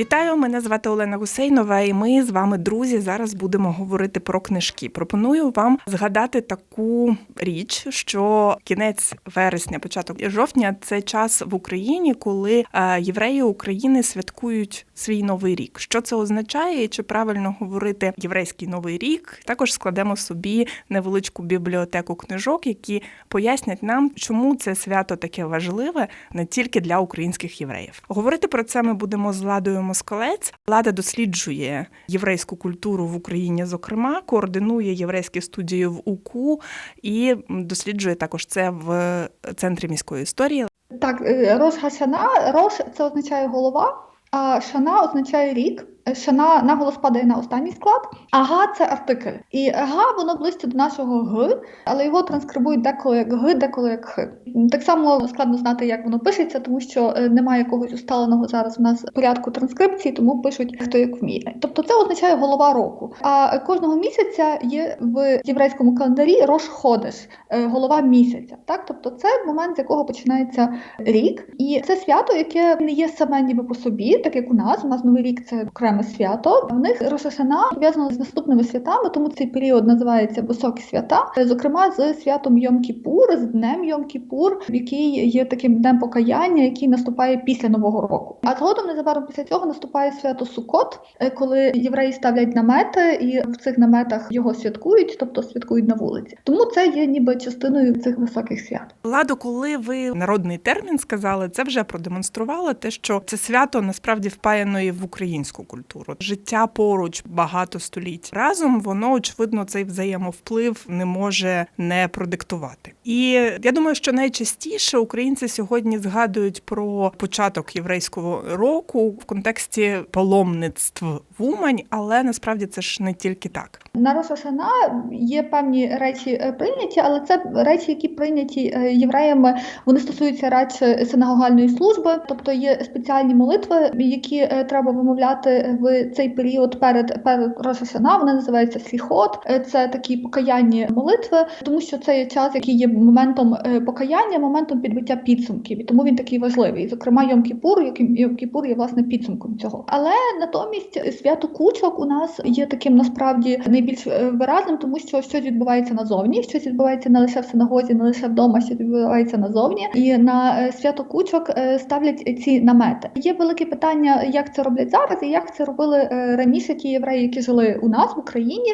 Вітаю, мене звати Олена Гусейнова, і ми з вами, друзі, зараз будемо говорити про книжки. Пропоную вам згадати таку річ, що кінець вересня, початок жовтня це час в Україні, коли е, євреї України святкують свій новий рік. Що це означає, чи правильно говорити єврейський новий рік? Також складемо собі невеличку бібліотеку книжок, які пояснять нам, чому це свято таке важливе не тільки для українських євреїв. Говорити про це ми будемо з Ладою Москалець. Влада досліджує єврейську культуру в Україні, зокрема, координує єврейські студії в УКУ і досліджує також це в центрі міської історії. Так, Рош Гашана, Рош це означає голова, а шана означає рік. Шана наголос падає на останній склад, а га це артикль. І га воно ближче до нашого г, але його транскрибують деколи як г, деколи як х. Так само складно знати, як воно пишеться, тому що е, немає якогось усталеного зараз у нас порядку транскрипції, тому пишуть хто як вміє. Тобто це означає голова року. А кожного місяця є в єврейському календарі Рош Ходеш, е, голова місяця. Так, тобто це момент, з якого починається рік, і це свято, яке не є саме ніби по собі, так як у нас. У нас новий рік це окреме свято. В них Рошашана пов'язано з наступними святами, тому цей період називається високі свята, зокрема з святом Йом-Кіпур, з днем Йом-Кіпур, який є таким днем покаяння, який наступає після нового року. А згодом незабаром після цього наступає свято Сукот, е, коли євреї ставлять намети і в цих наметах його святкують, тобто святкують на вулиці. Тому це є ніби частиною цих високих свят. Ладо, коли ви народний термін сказали, це вже продемонструвало те, що це свято насправді впаяно в українську культуру. Життя поруч багато століть разом, воно очевидно цей взаємовплив не може не продиктувати. І я думаю, що найчастіше українці сьогодні згадують про початок єврейського року в контексті паломництв Умань, але насправді це ж не тільки так. На Рошашана є певні речі е, прийняті, але це речі, які прийняті е, євреями. Вони стосуються радше синагогальної служби, тобто є спеціальні молитви, які е, треба вимовляти в цей період перед перед Рошашана. Вони називаються сліхот. Е, Це такі покаянні молитви, тому що це є час, який є моментом е, покаяння, моментом підбиття підсумків, і тому він такий важливий. Зокрема, Йом Кіпур, Йом Кіпур є власне підсумком цього. Але натомість свято кучок у нас є таким насправді найбільш е, виразним, тому що щось відбувається назовні, щось відбувається не лише в синагозі, не лише вдома, щось відбувається назовні. І на е, свято кучок е, ставлять ці намети. Є велике питання, як це роблять зараз, і як це робили раніше ті євреї, які жили у нас в Україні.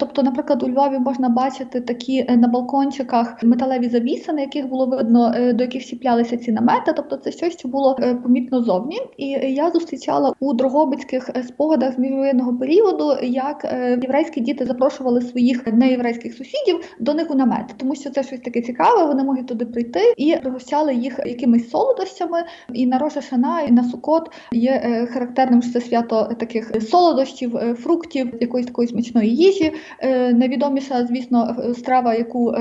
Тобто, наприклад, у Львові можна бачити такі на балкончиках металеві завіси, на яких було видно, до яких сіплялися ці намети. Тобто, це щось, що було помітно зовні. І я зустрічала у Дрогобицьких спогадах міжвоєнного періоду, як е, єврейські діти запрошували своїх неєврейських сусідів до них у намети, тому що це щось таке цікаве. Вони могли туди прийти і пригощали їх якимись солодощами. І на Роша Шана, і на Сукот є е, характерним що це свято таких солодощів, е, фруктів, якоїсь такої смачної їжі. Найвідоміша, звісно, страва, яку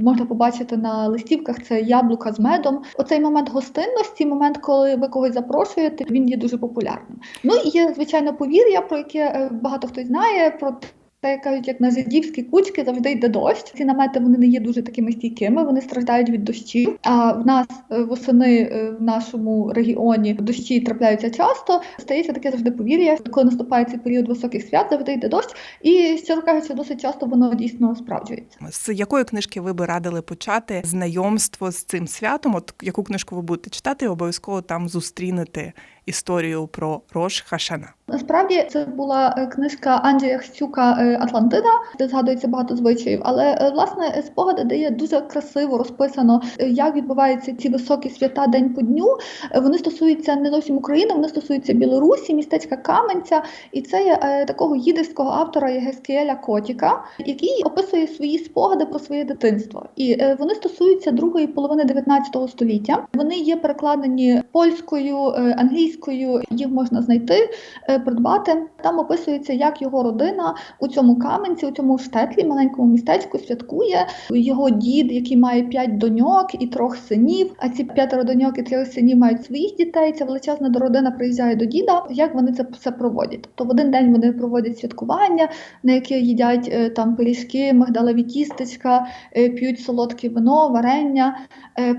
можна побачити на листівках, це яблука з медом. Оцей момент гостинності, момент, коли ви когось запрошуєте, він є дуже популярним. Ну і є звичайно повір'я, про яке е, багато хто знає. Про те, кажуть, як на жидівські кучки завжди йде дощ. Ці намети вони не є дуже такими стійкими, вони страждають від дощів. А в нас е, восени е, в нашому регіоні дощі трапляються часто. Стається таке завжди повір'я. Коли наступає цей період високих свят, завжди йде дощ. І щиро кажучи, досить часто воно дійсно справджується. З якої книжки ви би радили почати знайомство з цим святом? От яку книжку ви будете читати, обов'язково там зустрінете історію про Рош Хашана. Насправді це була е, книжка Анджея Хстюка е, Атлантида, де згадується багато звичаїв. Але е, власне спогади дає дуже красиво розписано, як відбуваються ці високі свята день по дню. Вони стосуються не зовсім України, вони стосуються Білорусі, містечка Каменця. І це є такого їдерського автора Єгескіеля Котіка, який описує свої спогади про своє дитинство. І вони стосуються другої половини 19 століття. Вони є перекладені польською, англійською. Англійською. Їх можна знайти, е, придбати. Там описується, як його родина у цьому каменці, у цьому штетлі, маленькому містечку, святкує його дід, який має п'ять доньок і трьох синів. А ці п'ятеро доньок і трьох синів мають своїх дітей. Ця величезна родина приїжджає до діда. Як вони це все проводять? Тобто в один день вони проводять святкування, на яке їдять е, там пиріжки, мигдалеві тістечка, е, п'ють солодке вино, варення.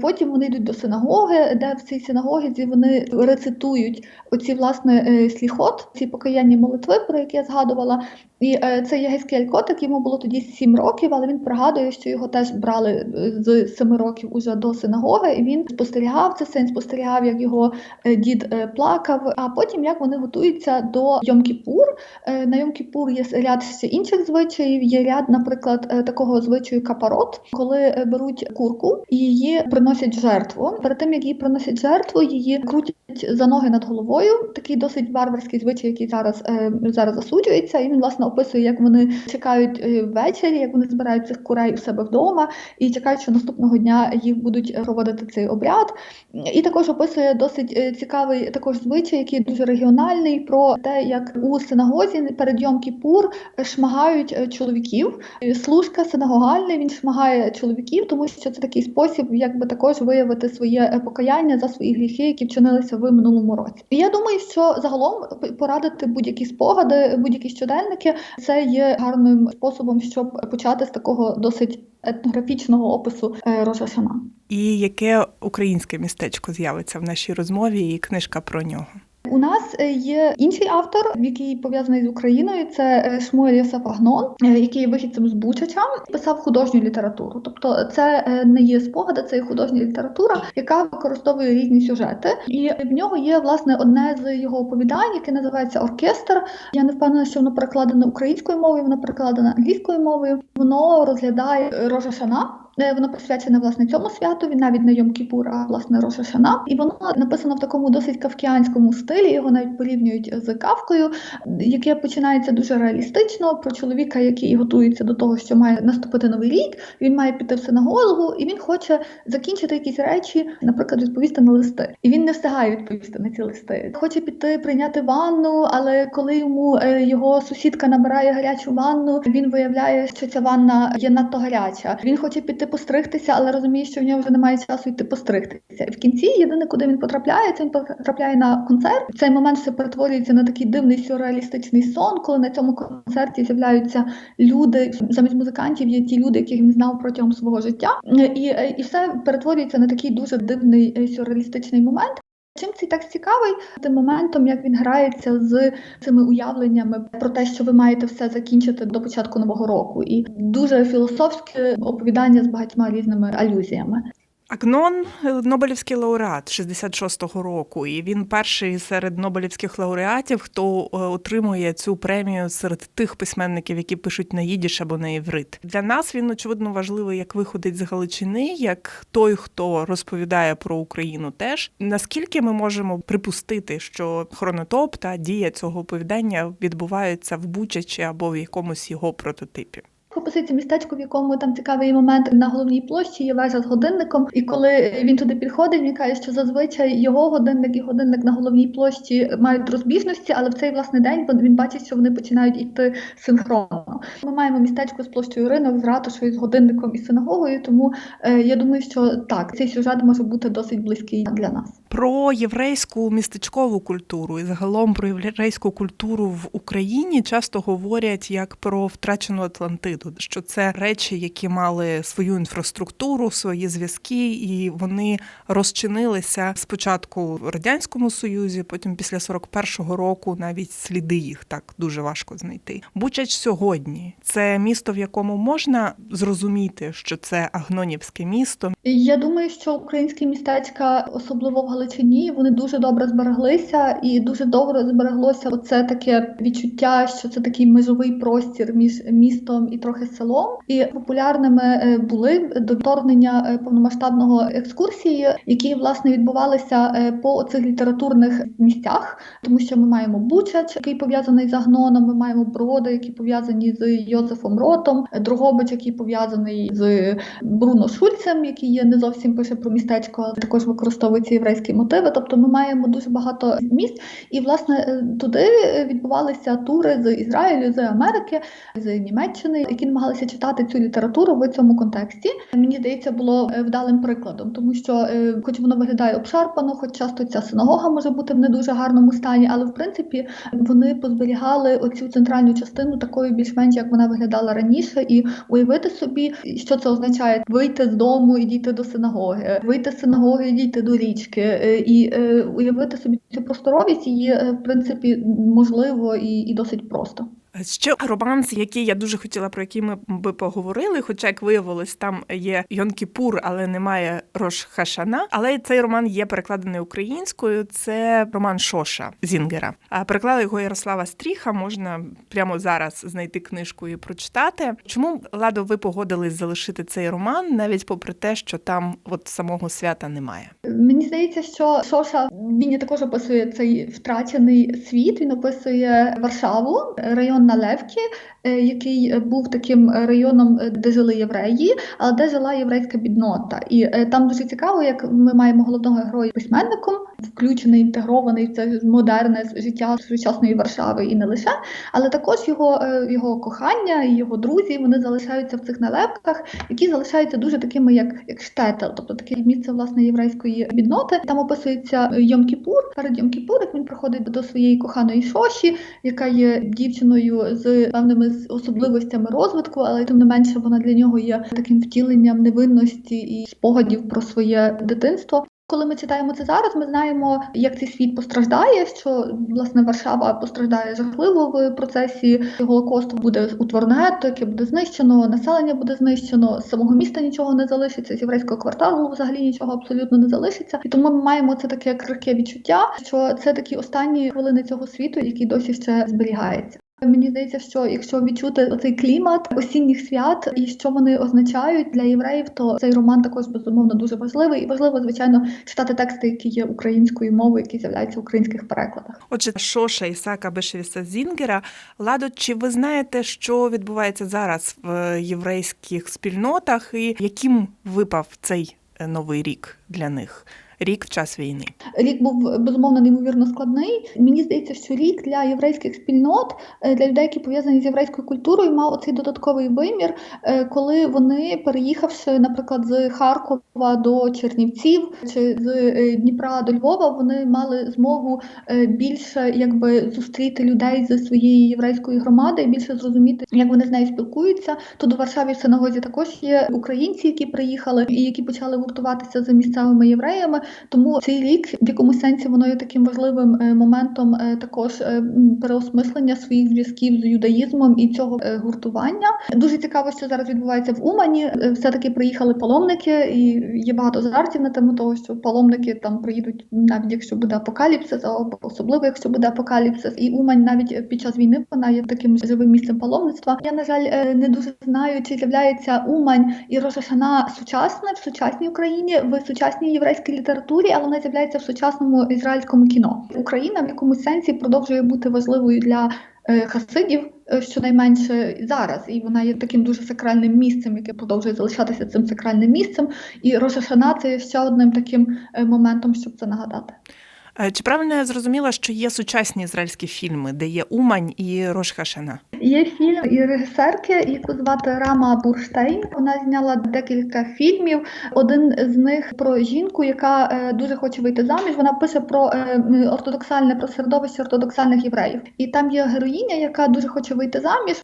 Потім вони йдуть до синагоги, де в цій синагозі вони рецитують оці власне е, сліхот, ці покаянні молитви, про які я згадувала. І е, це є Котик, йому було тоді 7 років, але він пригадує, що його теж брали е, з 7 років уже до синагоги, і він спостерігав це все, спостерігав, як його дід плакав. А потім як вони готуються до Йом-Кіпур. На Йом-Кіпур є ряд ще інших звичаїв. Є ряд, наприклад, такого звичаю капарот, коли беруть курку і її приносять жертву. Перед тим як її приносять жертву, її крутять за ноги над головою. Такий досить варварський звичай, який зараз е, зараз засуджується. І він власне описує, як вони чекають е, ввечері, як вони збирають цих курей у себе вдома і чекають, що наступного дня їх будуть проводити цей обряд. І також описує досить е, цікавий також звичай, який дуже регіональний, про те, як у синагозі перед Йом Кіпур шмагають чоловіків. Служка синагогальний він шмагає чоловіків, тому що це такий спосіб, якби також виявити своє покаяння за свої гріхи, які вчинилися в минулому році. І я думаю, що загалом порадити будь-які спогади, будь-які щоденники це є гарним способом, щоб почати з такого досить етнографічного опису е, Рожа Шана. І яке українське містечко з'явиться в нашій розмові, і книжка про нього. У нас е, є інший автор, який пов'язаний з Україною. Це е, Шмуель Йосиф Агнон, е, який є вихідцем з Бучача, писав художню літературу. Тобто, це не є спогади, це є художня література, яка використовує різні сюжети. І в нього є власне одне з його оповідань, яке називається Оркестр. Я не впевнена, що воно перекладено українською мовою, воно перекладено англійською мовою. Воно розглядає Рожа Шана. Воно присвячене власне цьому святу. Він навіть не Йом Кіпур, а власне Роша Шана. І воно написано в такому досить кавкіанському стилі. Його навіть порівнюють з кавкою, яке починається дуже реалістично про чоловіка, який готується до того, що має наступити новий рік. Він має піти в синагогу, і він хоче закінчити якісь речі, наприклад, відповісти на листи. І він не встигає відповісти на ці листи. Хоче піти прийняти ванну, але коли йому е, його сусідка набирає гарячу ванну, він виявляє, що ця ванна є надто гаряча. Він хоче піти постригтися, але розуміє, що в нього вже немає часу йти постригтися. І в кінці єдине, куди він потрапляє, це він потрапляє на концерт. Цей момент все перетворюється на такий дивний сюрреалістичний сон, коли на цьому концерті з'являються люди замість музикантів. Є ті люди, яких він знав протягом свого життя, і, і все перетворюється на такий дуже дивний сюрреалістичний момент. Чим цей текст цікавий тим моментом, як він грається з цими уявленнями про те, що ви маєте все закінчити до початку нового року, і дуже філософське оповідання з багатьма різними алюзіями. Агнон е, Нобелівський лауреат 66-го року, і він перший серед Нобелівських лауреатів, хто е, отримує цю премію серед тих письменників, які пишуть на їдіш або на єврит. Для нас він очевидно важливий як виходить з Галичини, як той, хто розповідає про Україну. Теж наскільки ми можемо припустити, що хронотоп та дія цього оповідання відбуваються в Бучачі або в якомусь його прототипі. Описується містечко, в якому там цікавий момент на головній площі є вежа з годинником. І коли він туди підходить, він каже, що зазвичай його годинник і годинник на головній площі мають розбіжності, але в цей власний день він бачить, що вони починають йти синхронно. Ми маємо містечко з площею ринок, з ратушою, з годинником і синагогою. Тому е, я думаю, що так, цей сюжет може бути досить близький для нас. Про єврейську містечкову культуру і загалом про єврейську культуру в Україні часто говорять як про втрачену Атлантиду, що це речі, які мали свою інфраструктуру, свої зв'язки, і вони розчинилися спочатку в радянському союзі, потім після 41-го року навіть сліди їх так дуже важко знайти. Бучач сьогодні це місто, в якому можна зрозуміти, що це агнонівське місто, Я думаю, що українські містечка, особливо в Галичині, вони дуже добре збереглися, і дуже добре збереглося оце таке відчуття, що це такий межовий простір між містом і трохи селом. І популярними е, були до вторгнення е, повномасштабного екскурсії, які власне відбувалися е, по цих літературних місцях, тому що ми маємо Бучач, який пов'язаний з Агноном, ми маємо Броди, які пов'язані з Йозефом Ротом, Дрогобич, який пов'язаний з Бруно Шульцем, який є не зовсім пише про містечко, але також використовується єврейський мотиви. Тобто ми маємо дуже багато місць, і власне е, туди відбувалися тури з Ізраїлю, з Америки, з Німеччини, які намагалися читати цю літературу в цьому контексті. Мені здається, було е, вдалим прикладом, тому що, е, хоч воно виглядає обшарпано, хоч часто ця синагога може бути в не дуже гарному стані, але в принципі вони позберігали оцю центральну частину такою більш-менш як вона виглядала раніше, і уявити собі, що це означає вийти з дому і дійти до синагоги, вийти з синагоги і дійти до річки, і е, уявити собі цю просторовість її е, в принципі можливо і, і досить просто. Ще романс, який я дуже хотіла, про який ми би поговорили. Хоча, як виявилось, там є Йон-Кіпур, але немає Рош Хашана. Але цей роман є перекладений українською. Це роман Шоша Зінгера. А переклала його Ярослава Стріха. Можна прямо зараз знайти книжку і прочитати. Чому Ладо, ви погодились залишити цей роман, навіть попри те, що там от самого свята немає? Мені здається, що Шоша він також описує цей втрачений світ. Він описує Варшаву, район на Левкі, е, який був таким районом, е, де жили євреї, але де жила єврейська біднота. І е, там дуже цікаво, як ми маємо головного героя письменником, включений, інтегрований в це модерне життя сучасної Варшави і не лише, але також його, його кохання і його друзі вони залишаються в цих налепках, які залишаються дуже такими, як як штетел, тобто таке місце власне єврейської бідноти. Там описується Йом-Кіпур. Перед Йом-Кіпур, як він приходить до своєї коханої шоші, яка є дівчиною з певними особливостями розвитку, але тим не менше вона для нього є таким втіленням невинності і спогадів про своє дитинство. Коли ми читаємо це зараз, ми знаємо, як цей світ постраждає. Що власне Варшава постраждає жахливо в процесі голокосту. Буде утворено гетто, яке буде знищено, населення буде знищено, з самого міста нічого не залишиться, з єврейського кварталу взагалі нічого абсолютно не залишиться. І тому ми маємо це таке крихке відчуття, що це такі останні хвилини цього світу, які досі ще зберігається. Мені здається, що якщо відчути оцей клімат осінніх свят і що вони означають для євреїв, то цей роман також безумовно дуже важливий і важливо, звичайно, читати тексти, які є українською мовою, які з'являються в українських перекладах. Отже, Шоша Ісака Бешевіса Зінгера. Ладо, чи ви знаєте, що відбувається зараз в єврейських спільнотах, і яким випав цей новий рік для них? Рік в час війни. Рік був безумовно неймовірно складний. Мені здається, що рік для єврейських спільнот, е, для людей, які пов'язані з єврейською культурою, мав оцей додатковий вимір, е, коли вони, переїхавши, наприклад, з Харкова до Чернівців чи з е, Дніпра до Львова, вони мали змогу більше якби зустріти людей зі своєї єврейської громади і більше зрозуміти, як вони з нею спілкуються. Тут у Варшаві в синагозі також є українці, які приїхали і які почали гуртуватися з місцевими євреями. Тому цей рік в якомусь сенсі воно є таким важливим е, моментом е, також е, переосмислення своїх зв'язків з юдаїзмом і цього гуртування. Дуже цікаво, що зараз відбувається в Умані. Все таки приїхали паломники, і є багато жартів на тему того, що паломники там приїдуть, навіть якщо буде апокаліпсис, або особливо якщо буде апокаліпсис. І Умань навіть під час війни вона є таким живим місцем паломництва. Я на жаль не дуже знаю, чи з'являється Умань і Рошашана сучасне в сучасній Україні в сучасній єврейській літературі літературі, але вона з'являється в сучасному ізраїльському кіно. Україна в якомусь сенсі продовжує бути важливою для е, хасидів. Е, щонайменше зараз, і вона є таким дуже сакральним місцем, яке продовжує залишатися цим сакральним місцем. І Рошашана це ще одним таким е, моментом, щоб це нагадати. Е, чи правильно я зрозуміла, що є сучасні ізраїльські фільми, де є Умань і Рошхашана? Є фільм і режисерки, яку звати Рама Бурштейн. Вона зняла декілька фільмів. Один з них про жінку, яка е, дуже хоче вийти заміж. Вона пише про е, ортодоксальне про середовище ортодоксальних євреїв. І там є героїня, яка дуже хоче вийти заміж,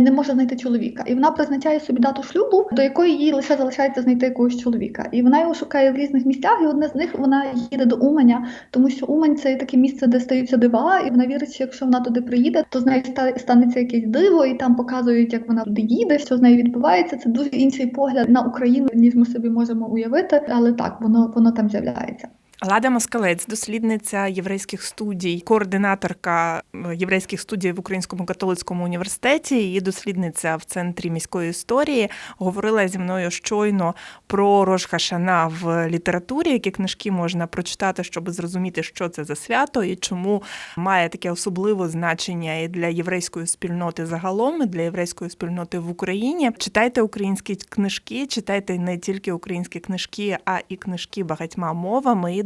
не може знайти чоловіка. І вона призначає собі дату шлюбу, до якої їй лише залишається знайти якогось чоловіка. І вона його шукає в різних місцях. І одне з них вона їде до Уманя, тому що Умань це таке місце, де стаються дива, і вона вірить, що якщо вона туди приїде, то з нею станеться якесь диво, і там показують, як вона туди їде, що з нею відбувається. Це дуже інший погляд на Україну, ніж ми собі можемо уявити. Але так воно воно там з'являється. Лада Москалець, дослідниця єврейських студій, координаторка єврейських студій в Українському католицькому університеті і дослідниця в центрі міської історії, говорила зі мною щойно про Рошхашана в літературі, які книжки можна прочитати, щоб зрозуміти, що це за свято і чому має таке особливе значення і для єврейської спільноти загалом, і для єврейської спільноти в Україні. Читайте українські книжки, читайте не тільки українські книжки, а і книжки багатьма мовами.